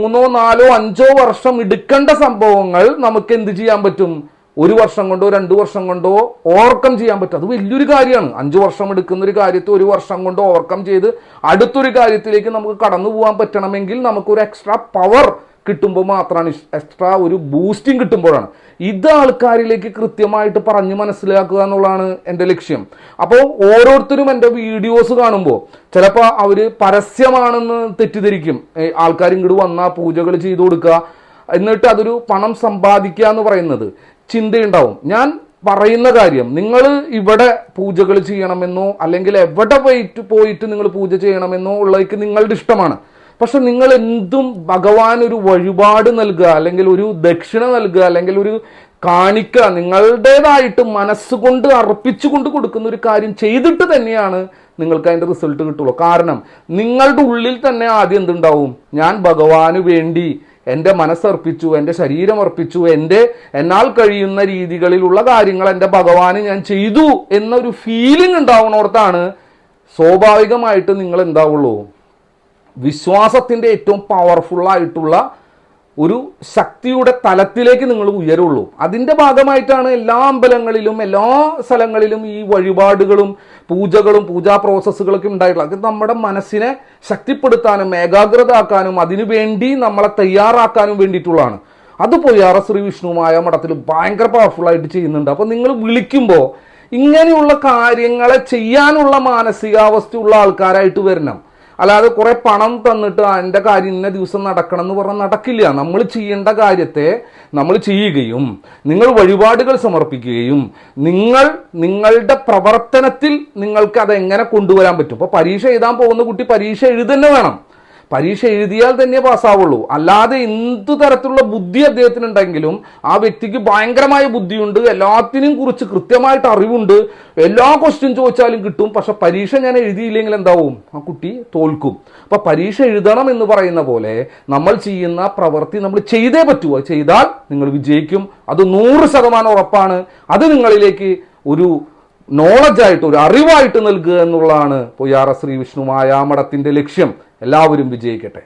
മൂന്നോ നാലോ അഞ്ചോ വർഷം എടുക്കേണ്ട സംഭവങ്ങൾ നമുക്ക് എന്ത് ചെയ്യാൻ പറ്റും? ഒരു വർഷം കൊണ്ടോ രണ്ടു വർഷം കൊണ്ടോ ഓവർകം ചെയ്യാൻ പറ്റും. അത് വലിയൊരു കാര്യമാണ്. അഞ്ചു വർഷം എടുക്കുന്ന ഒരു കാര്യത്തെ ഒരു വർഷം കൊണ്ട് ഓവർകം ചെയ്ത് അടുത്തൊരു കാര്യത്തിലേക്ക് നമുക്ക് കടന്നു പോകാൻ പറ്റണമെങ്കിൽ നമുക്കൊരു എക്സ്ട്രാ പവർ കിട്ടുമ്പോൾ മാത്രമാണ് എക്സ്ട്രാ ഒരു ബൂസ്റ്റിംഗ് കിട്ടുമ്പോഴാണ്. ഇത് ആൾക്കാരിലേക്ക് കൃത്യമായിട്ട് പറഞ്ഞ് മനസ്സിലാക്കുക എന്നുള്ളതാണ് എന്റെ ലക്ഷ്യം. അപ്പോൾ ഓരോരുത്തരും എന്റെ വീഡിയോസ് കാണുമ്പോൾ ചിലപ്പോൾ അവർ പരസ്യമാണെന്ന് തെറ്റിദ്ധരിക്കും. ആൾക്കാർ ഇങ്ങോട്ട് വന്നാൽ പൂജകൾ ചെയ്തു കൊടുക്കുക. എന്നിട്ട് അതൊരു പണം സമ്പാദിക്കുക എന്ന് പറയുന്നത് ചിന്തയുണ്ടാവും. ഞാൻ പറയുന്ന കാര്യം നിങ്ങൾ ഇവിടെ പൂജകൾ ചെയ്യണമെന്നോ അല്ലെങ്കിൽ എവിടെ പോയിട്ട് പോയിട്ട് നിങ്ങൾ പൂജ ചെയ്യണമെന്നോ ഉള്ളതൊക്കെ നിങ്ങളുടെ ഇഷ്ടമാണ്. പക്ഷെ നിങ്ങൾ എന്തും ഭഗവാൻ ഒരു വഴിപാട് നൽകുക അല്ലെങ്കിൽ ഒരു ദക്ഷിണ നൽകുക അല്ലെങ്കിൽ ഒരു കാണിക്ക നിങ്ങളുടേതായിട്ട് മനസ്സുകൊണ്ട് അർപ്പിച്ചുകൊണ്ട് കൊടുക്കുന്ന ഒരു കാര്യം ചെയ്തിട്ട് തന്നെയാണ് നിങ്ങൾക്ക് അതിന്റെ റിസൾട്ട് കിട്ടുള്ളൂ. കാരണം നിങ്ങളുടെ ഉള്ളിൽ തന്നെ ആദ്യം എന്തുണ്ടാവും? ഞാൻ ഭഗവാന് വേണ്ടി എന്റെ മനസ്സർപ്പിച്ചു എന്റെ ശരീരം അർപ്പിച്ചു എന്റെ എന്നാൽ കഴിയുന്ന രീതികളിലുള്ള കാര്യങ്ങൾ എന്റെ ഭഗവാന് ഞാൻ ചെയ്തു എന്നൊരു ഫീലിംഗ് ഉണ്ടാവുന്നോർത്താണ് സ്വാഭാവികമായിട്ട് നിങ്ങൾ എന്താവുള്ളൂ? വിശ്വാസത്തിന്റെ ഏറ്റവും പവർഫുള്ളായിട്ടുള്ള ഒരു ശക്തിയുടെ തലത്തിലേക്ക് നിങ്ങൾ ഉയരുള്ളൂ. അതിന്റെ ഭാഗമായിട്ടാണ് എല്ലാ അമ്പലങ്ങളിലും എല്ലാ സ്ഥലങ്ങളിലും ഈ വഴിപാടുകളും പൂജകളും പൂജാ പ്രോസസ്സുകളൊക്കെ ഉണ്ടായിട്ടുള്ളത്. അത് നമ്മുടെ മനസ്സിനെ ശക്തിപ്പെടുത്താനും ഏകാഗ്രത ആക്കാനും അതിനുവേണ്ടി നമ്മളെ തയ്യാറാക്കാനും വേണ്ടിയിട്ടുള്ളതാണ്. അത് പൊയ്യാറ ശ്രീ വിഷ്ണുമായ മഠത്തിൽ ഭയങ്കര പവർഫുള്ളായിട്ട് ചെയ്യുന്നുണ്ട്. അപ്പോൾ നിങ്ങൾ വിളിക്കുമ്പോൾ ഇങ്ങനെയുള്ള കാര്യങ്ങളെ ചെയ്യാനുള്ള മാനസികാവസ്ഥയുള്ള ആൾക്കാരായിട്ട് വരണം. അല്ലാതെ കുറെ പണം തന്നിട്ട് അതിന്റെ കാര്യം ഇന്ന ദിവസം നടക്കണം എന്ന് പറഞ്ഞാൽ നടക്കില്ല. നമ്മൾ ചെയ്യേണ്ട കാര്യത്തെ നമ്മൾ ചെയ്യുകയും നിങ്ങൾ വഴിപാടുകൾ സമർപ്പിക്കുകയും നിങ്ങൾ നിങ്ങളുടെ പ്രവർത്തനത്തിൽ നിങ്ങൾക്ക് അത് എങ്ങനെ കൊണ്ടുവരാൻ പറ്റും? ഇപ്പൊ പരീക്ഷ എഴുതാൻ പോകുന്ന കുട്ടി പരീക്ഷ എഴുതന്നെ വേണം. പരീക്ഷ എഴുതിയാൽ തന്നെ പാസ്സാവുള്ളൂ. അല്ലാതെ എന്ത് തരത്തിലുള്ള ബുദ്ധി അദ്ദേഹത്തിനുണ്ടെങ്കിലും ആ വ്യക്തിക്ക് ഭയങ്കരമായ ബുദ്ധിയുണ്ട്. എല്ലാത്തിനും കുറിച്ച് കൃത്യമായിട്ട് അറിവുണ്ട്. എല്ലാ ക്വസ്റ്റ്യൻ ചോദിച്ചാലും കിട്ടും. പക്ഷെ പരീക്ഷ ഞാൻ എഴുതിയില്ലെങ്കിൽ എന്താവും? ആ കുട്ടി തോൽക്കും. അപ്പൊ പരീക്ഷ എഴുതണം എന്ന് പറയുന്ന പോലെ നമ്മൾ ചെയ്യുന്ന പ്രവൃത്തി നമ്മൾ ചെയ്തേ പറ്റൂ. ചെയ്താൽ നിങ്ങൾ വിജയിക്കും. അത് നൂറ് ശതമാനം ഉറപ്പാണ്. അത് നിങ്ങളിലേക്ക് ഒരു നോളജായിട്ട് ഒരു അറിവായിട്ട് നൽകുക എന്നുള്ളതാണ് പൊയ്യാറ ശ്രീ വിഷ്ണു മായാമഠത്തിന്റെ ലക്ഷ്യം. എല്ലാവരും വിജയിക്കട്ടെ.